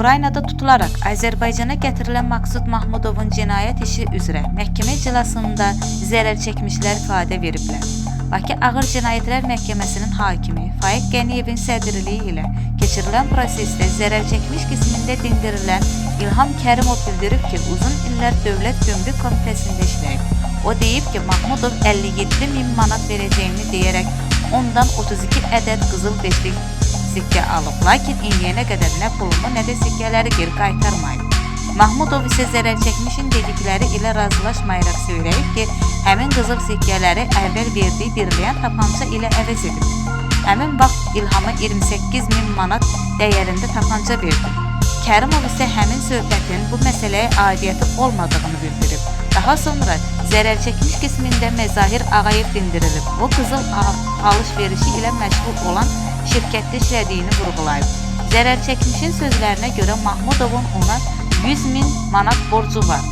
Ukraynada tutularaq Azərbaycana gətirilən Maqsud Mahmudovun cinayət işi üzrə məhkəmə iclasında zərər çəkmişlər ifadə veriblər. Bakı Ağır Cinayətlər Məhkəməsinin hakimi Faiq Qəniyevin sədrliyi ilə keçirilən prosesdə zərər çəkmiş qismində dindirilən İlham Kərimov bildirib ki, uzun illər Dövlət Gömrük Komitəsində işləyib. O deyib ki, Mahmudov 57 min manat verəcəyini deyərək ondan 32 ədəd qızıl beşlik sikkə alıb, lakin indiyənə qədər nə pulumu, nə də sikkələri geri qaytarmayıb. Mahmudov isə zərər çəkmişin dedikləri ilə razılaşmayaraq söyləyib ki, həmin qızıl sikkələri əvvəl verdiyi birləyən tapança ilə əvəz edib. Həmin vaxt İlhama 28 min manat dəyərində tapança verdi. Kərimov isə həmin söhbətin bu məsələyə aidiyyəti olmadığını bildirib. Daha sonra zərər çəkmiş qismində Məzahir Ağayev dindirilib. O qızıl alış-verişi ilə məşğul olan şirkətdə işlədiyini vurğulayıb. Zərər çəkmişin sözlərinə görə Mahmudovun ona 100 min manat borcu var.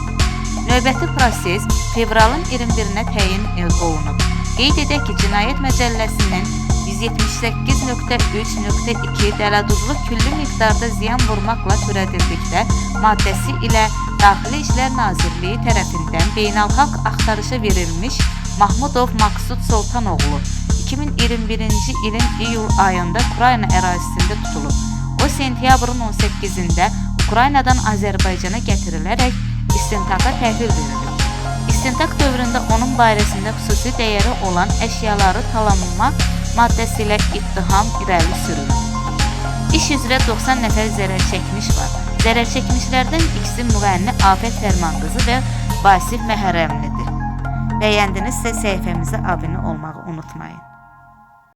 Növbəti proses fevralın 21-nə təyin olunub. Qeyd edək ki, Cinayət Məcəlləsinin 178.3.2 dələduzlu küllü miqdarda ziyan vurmaqla törədildikdə maddəsi ilə Daxili İşlər Nazirliyi tərəfindən beynəlxalq axtarışa verilmiş Mahmudov Maqsud Soltanoğlu 2021-ci ilin iyul ayında Ukrayna ərazisində tutulub. O sentyabrın 18-də Ukraynadan Azərbaycana gətirilərək istintaqa təhvil verilib. İstintaq dövründə onun barəsində xüsusi dəyəri olan əşyaları talanma maddəsi ilə ittiham irəli sürülür. İş üzrə 90 nəfər zərər çəkmiş var. Zərər çəkmişlərdən ikisi müğənni Afət Fərmanqızı və Vasif Məhərrəmlidir. Bəyəndinizsə səhifəmizə abunə olmağı unutmayın.